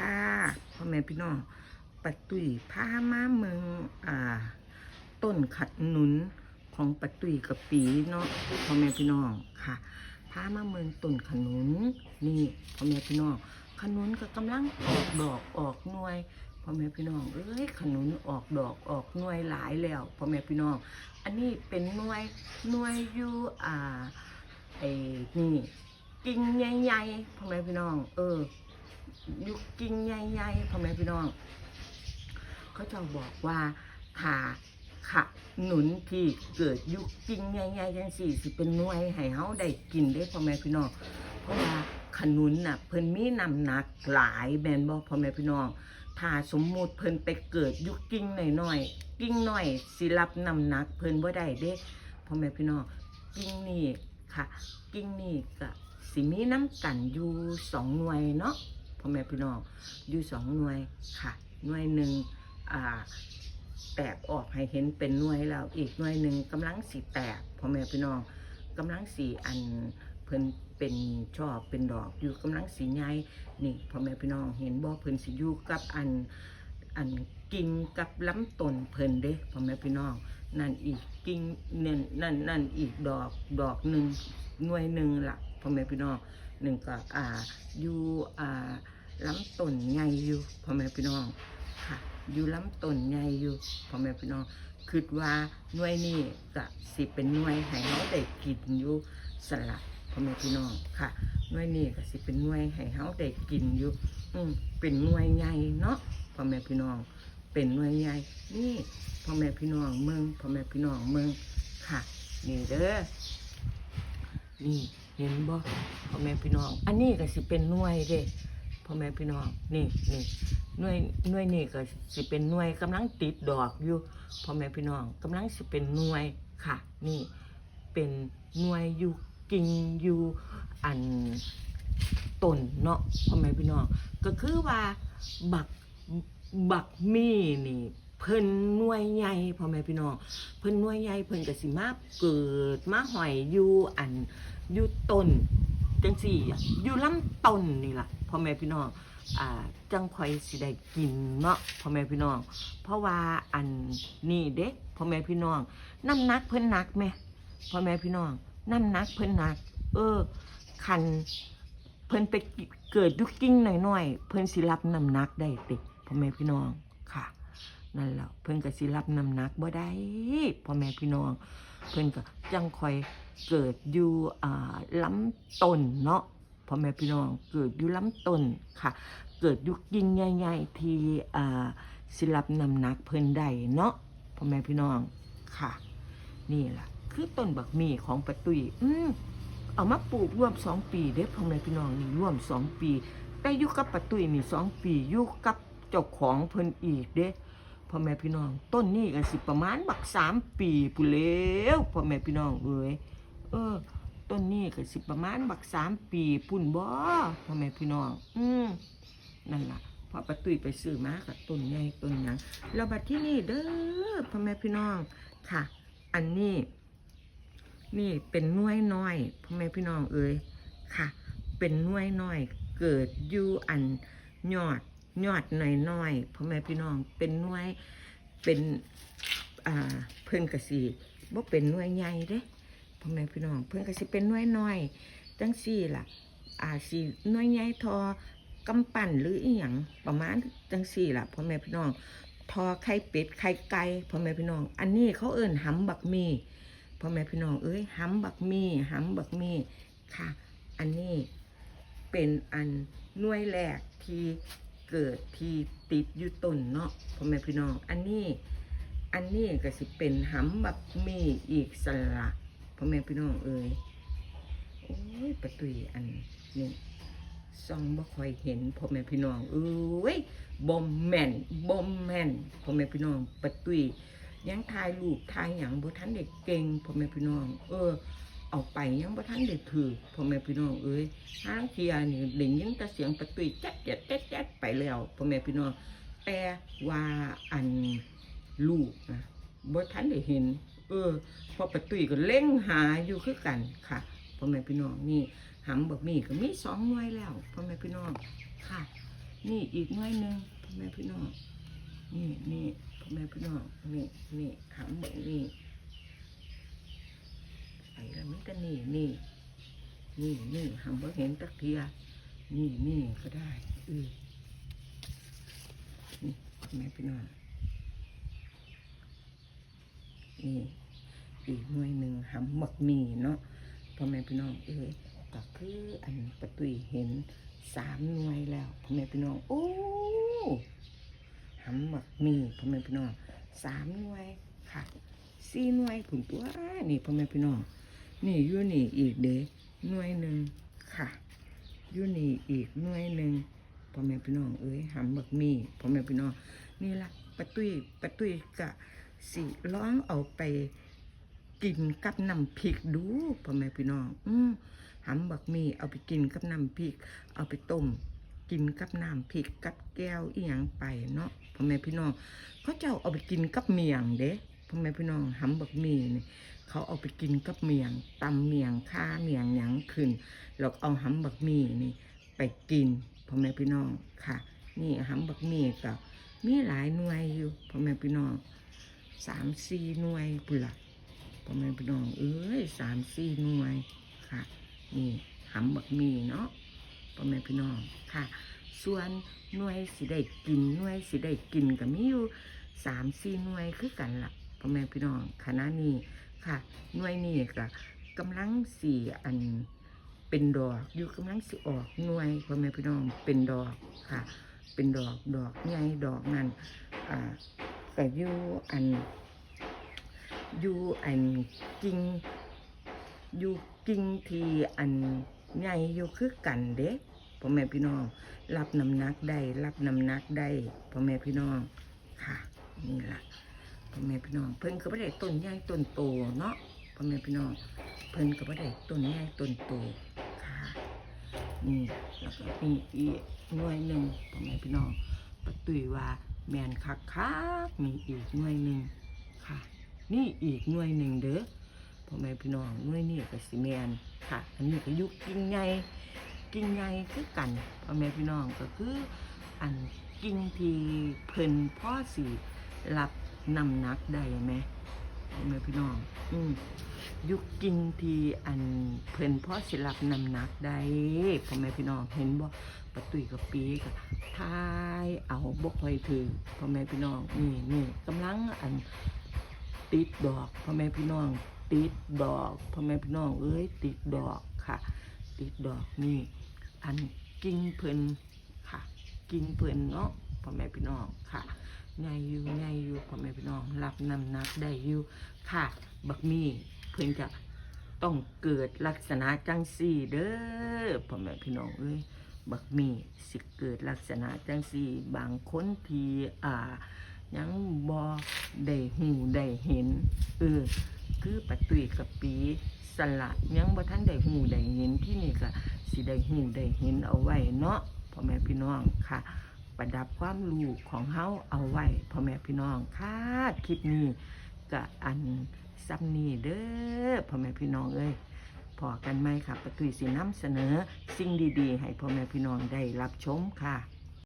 ค่ะพ่อแม่พี่น้องปัดตุยพามาเมืองอ่า ต้นขัดหนุนของปัดตุยกับปีเนาะพ่อแม่พี่น้องค่ะพามาเมืองต้นขนุนนี่พ่อแม่พี่น้องขนุนก็กำลังออกดอกออกหน่วยพ่อแม่พี่น้องเอ้ยขนุนออกดอกออกหน่วยหลายแล้วพ่อแม่พี่น้อง อันนี้เป็นหน่วยหน่วยอยู่อ่าไอ้นี่กิ่งใหญ่ๆพ่อแม่พี่น้อง เออ อยู่กิ่งใหญ่ๆพ่อแม่พี่น้อง เขาจะบอกว่าถาขะหนุนที่เกิดยุคกิ่งใหญ่ๆจังสี่สิเป็นหน่วยให้เฮาได้กินได้พ่อแม่พี่น้องเพราะว่าขนุนน่ะเพิ่นมีน้ำหนักหลายแมนบ่พ่อแม่พี่น้อง ถ้าสมมุติเพิ่นไปเกิดยุคกิ่งหน่อยๆกิ่งหน้อยสิรับน้ำหนักเพิ่นบ่ได้เด้พ่อแม่พี่น้องกิ่งนี่ค่ะ กิ่งนี่ก็สิมีน้ำกันอยู่สองหน่วยเนาะ พ่อแม่พี่น้องอยู่สองหน่วยค่ะ หน่วยหนึ่งอ่าแตกออกให้เห็นเป็นหน่วยแล้วอีกหน่วยหนึ่งกำลังสีแตกพ่อแม่พี่น้องกำลังสีอันเพิ่นเป็นชอบเป็นดอกอยู่กำลังสีใหญ่นี่พ่อแม่พี่น้องเห็นบ่เพิ่นสิอยู่กับอันอันกิ่งกับลำต้นเพิ่นเด้พ่อแม่พี่น้องนั่นอีกกิ่งนั่นนั่นนั่นอีกดอกดอกหนึ่งหน่วยหนึ่งละพ่อแม่พี่น้อง หนึ่งก็อ่าอยู่อ่าลำต้นใหญ่อยู่พ่อแม่พี่น้องค่ะ อยู่ล้ำต้นใหญ่อยู่พ่อแม่พี่น้องคิดว่าหน่วยนี้ก็สิเป็นหน่วยให้เฮาได้กินอยู่สลัดพ่อแม่พี่น้องค่ะหน่วยนี้ก็สิเป็นหน่วยให้เฮาได้กินอยู่ อืมเป็นหน่วยใหญ่เนาะพ่อแม่พี่น้อง เป็นหน่วยใหญ่นี่พ่อแม่พี่น้องเมืองพ่อแม่พี่น้องเมืองค่ะ นี่เด้อนี่ เห็นบ่พ่อแม่พี่น้อง อันนี้ก็สิเป็นหน่วยเด้พ่อแม่พี่น้องนี่นี่หน่วยหน่วยนี่ก็สิเป็นหน่วยกำลังติดดอกอยู่พ่อแม่พี่น้องกำลังสิเป็นหน่วยค่ะ นี่เป็นหน่วยอยู่กิ่งอยู่อันต้นเนาะพ่อแม่พี่น้อง ก็คือว่าบักบักมีนี่ เพิ่นหน่วยใหญ่พ่อแม่พี่น้องเพิ่นหน่วยใหญ่เพิ่นก็สิมาเกิดมาหอยอยู่อันอยู่ต้นจังสี่อยู่ลำต้นนี่ล่ะพ่อแม่พี่น้องอ่าจังคอยสิได้กินเนาะพ่อแม่พี่น้อง เพราะว่าอันนี่เด็กพ่อแม่พี่น้องน้ำหนักเพิ่นหนักไหมพ่อแม่พี่น้องน้ำหนักเพิ่นหนัก เออคันเพิ่นไปเกิดอยุกกิ้งหน่อยๆเพิ่นสิรับน้ำหนักได้ติพ่อแม่พี่น้องค่ะ นั่นแหละเพิ่นก็สิรับน้ำหนักบ่ได้พ่อแม่พี่น้อง เพิ่นก็จังคอยเกิดอยู่อ่าลำต้นเนาะพ่อแม่พี่น้องเกิดอยู่ล้ำต้นค่ะ เกิดยุคยิ่งใหญ่ๆที่อ่าศิลปนำหนักเพิ่นได้เนาะพ่อแม่พี่น้องค่ะ นี่แหละคือต้นบักมีของปะตุยอืมเอามาปลูกร่วมสองปีเด้พ่อแม่พี่น้องนี่ร่วมสองปี แต่อยู่กับปะตุยนี่สองปีอยู่กับเจ้าของเพิ่นอีกเด้ พ่อแม่พี่น้อง ต้นนี้ก็สิประมาณบักสามปีผู้นแล้วพ่อแม่พี่น้องเอ้ยเออ ต้นนี้ก็สิประมาณบักสามปีปุ่นบ่พ่อแม่พี่น้อง อืมนั่นล่ะพอประตุยไปซื้อมากับต้นใหญ่ต้นหยังแล้วบัดที่นี่เด้อพ่อแม่พี่น้องค่ะ อันนี้ นี่เป็นน่วยน้อยพ่อแม่พี่น้องเอ้ยค่ะ เป็นน่วยน้อยเกิดอยู่อันยอด ยอดหน่อยน้อยๆพ่อแม่พี่น้องเป็นน่วยเป็นอ่าเพิ่นกสิบ่เป็นน่วยใหญ่เด้พ่อแม่พี่น้องเพิ่นกสิเป็นน่วยน้อยจังซี่ล่ะอ่าสิหน่วยใหญ่ทอกำปั่นหรืออีหยังประมาณจังสี่ล่ะพ่อแม่พี่น้องทอไข่เป็ดไข่ไก่พ่อแม่พี่น้อง อันนี้เขาเอิ่นหำบักมีพ่อแม่พี่น้องเอ้ยหำบักมีหำบักมีค่ะ อันนี้เป็นอันน่วยแรกที่ เกิดที่ติดอยู่ต้นเนาะพ่อแม่พี่น้อง อันนี้ อันนี้ก็สิเป็นหำบักมีอีกสละพ่อแม่พี่น้องเอ้ยโอ้ยประตุยอันนี้ซ่องบ่ค่อยเห็นพ่อแม่พี่น้องเอ้ยบ่แม่นบ่แม่นพ่อแม่พี่น้องประตุยยังถ่ายรูปถ่ายหยังบ่ทันได้เก่งพ่อแม่พี่น้อง เออ เอาไปยังบ่ทันได้ถือพ่อแม่พี่น้องเอ้ยห้างเทียนี่ได้ยินแต่เสียงประตุยแจ๊ดแจ๊ดแจ๊ดแจ๊ดไปแล้วพ่อแม่พี่น้องแต่ว่าอันลูกนะบ่ทันได้เห็น เออพอประตุยก็เล่งหาอยู่คือกันค่ะพ่อแม่พี่น้องนี่หำบักหมี่ก็มีสองหน่วยแล้วพ่อแม่พี่น้องค่ะ นี่อีกหน้อยหนึ่งพ่อแม่พี่น้องนี่นี่พ่อแม่พี่น้องนี่นี่หำเบิก ไอ้ละมันก็นี่นี่นี่นี่หำบิกเห็นตะเทียนี่นี่ก็ได้อือนี่พ่อแม่พี่น้องนี่อีกหน่วยหนึ่งหำหมักมีเนาะพ่อแม่พี่น้องเอ้ยก็คืออันประตุยเห็นสามหน่วยแล้วพ่อแม่พี่น้องโอ้หำหมักมีพ่อแม่พี่น้องสามหน่วยค่ะสี่หน่วยผุนตัวนี่พ่อแม่พี่น้อง นี่อยู่นี่อีกเด้หน่วยหนึ่งค่ะอยู่นี่อีกหน่วยหนึ่งพ่อแม่พี่น้องเอ้ยหำหมักหมี่พ่อแม่พี่น้องนี่ละประตุยประตุยกะสิร้องเอาไปกินกับน้ำพริกดูพ่อแม่พี่น้อง อืมหำบักหมีเอาไปกินกับน้ำพริก เอาไปต้มกินกับน้ำพริกกับแก้วอีหยังไปเนาะพ่อแม่พี่น้องเขาเจ้าเอาไปกินกับเมียงเด้ พ่อแม่พี่น้องหำบักมีนี่เขาเอาไปกินกับเมียงตำเมียงข้าเมียงหยังขึ้นแล้วเอาหำบักมีนี่ไปกินพ่อแม่พี่น้องค่ะ นี่หำบักมีกับมีหลายหน่วยอยู่พ่อแม่พี่น้องสามสี่หน่วยปุ่นละพ่อแม่พี่น้องเอ้ยสามสี่หน่วยค่ะนี่หำบักมีเนาะพ่อแม่พี่น้องค่ะ ส่วนหน่วยสิได้กินหน่วยสิได้กินก็มีอยู่สามสี่หน่วยคือกันละ พ่อแม่พี่น้องคณะนี้ค่ะหน่วยนี้ก็กำลังสี่อันเป็นดอกอยู่กำลังสิออกหน่วยพ่อแม่พี่น้องเป็นดอกค่ะ เป็นดอกดอกใหญ่ดอกนั่นอ่าก็อยู่อันอยู่อันกิ่งอยู่กิ่งที่อันใหญ่อยู่คือกันเด้พ่อแม่พี่น้อง รับน้ำหนักได้รับน้ำหนักได้พ่อแม่พี่น้องค่ะ นี่ละ พ่อแม่พี่น้องเพิ่นก็บ่ได้ต้นใหญ่ต้นโตเนาะพ่อแม่พี่น้องเพิ่นก็บ่ได้ต้นใหญ่ต้นโตค่ะนี่แล้วก็มีอีกหน่วยหนึ่งพ่อแม่พี่น้องปะตุยว่าแมนคักคักมีอีกหน่วยหนึ่งค่ะ นี่อีกหน่วยหนึ่งเด้อพ่อแม่พี่น้องหน่วยนี้ก็สิแมนค่ะ อันนี้ก็ยุกกิ่งใหญ่กิ่งใหญ่คือกันพ่อแม่พี่น้องก็คืออันกิ่งที่เพิ่นพ่อสิรับ นำนักได้ไหมพ่อแม่พี่น้อง อืมยุคกิ่งทีอันเพิ่นพ่อสิรับนำนักได้พ่อแม่พี่น้องเห็นบ่ประตุยกับปีกับทายเอาบกไว้ถือพ่อแม่พี่น้องนี่นี่กำลังอันติดดอกพ่อแม่พี่น้อง ติดดอกพ่อแม่พี่น้องเอ้ยติดดอกค่ะ ติดดอกนี่ อันกิ่งเพิ่นค่ะ กิ่งเพิ่นเนาะพ่อแม่พี่น้องค่ะ ใหญ่อยู่ใหญ่อยู่พ่อแม่พี่น้องรับน้ำหนักได้อยู่ค่ะ บักมีเพิ่นจะต้องเกิดลักษณะจังสี่เด้อพ่อแม่พี่น้องเอ้ยบักมีสิเกิดลักษณะจังสี่ บางคนที่อ่ายังบอได้หูได้เห็นเออคือปะตุยกับปีสละยังบ่ทันได้หูได้เห็นที่นี่ก็สิได้หูได้เห็นเอาไว้เนาะพ่อแม่พี่น้องค่ะ ประดับความรู้ของเฮาเอาไว้พ่อแม่พี่น้องค่ะคลิปนี้ก็อันซ้ำนี้เด้อพ่อแม่พี่น้องเอ้ยพอกันไหมค่ะประตุยสีน้ำเสนอ สิ่งดีๆ ให้พ่อแม่พี่น้องได้รับชมค่ะ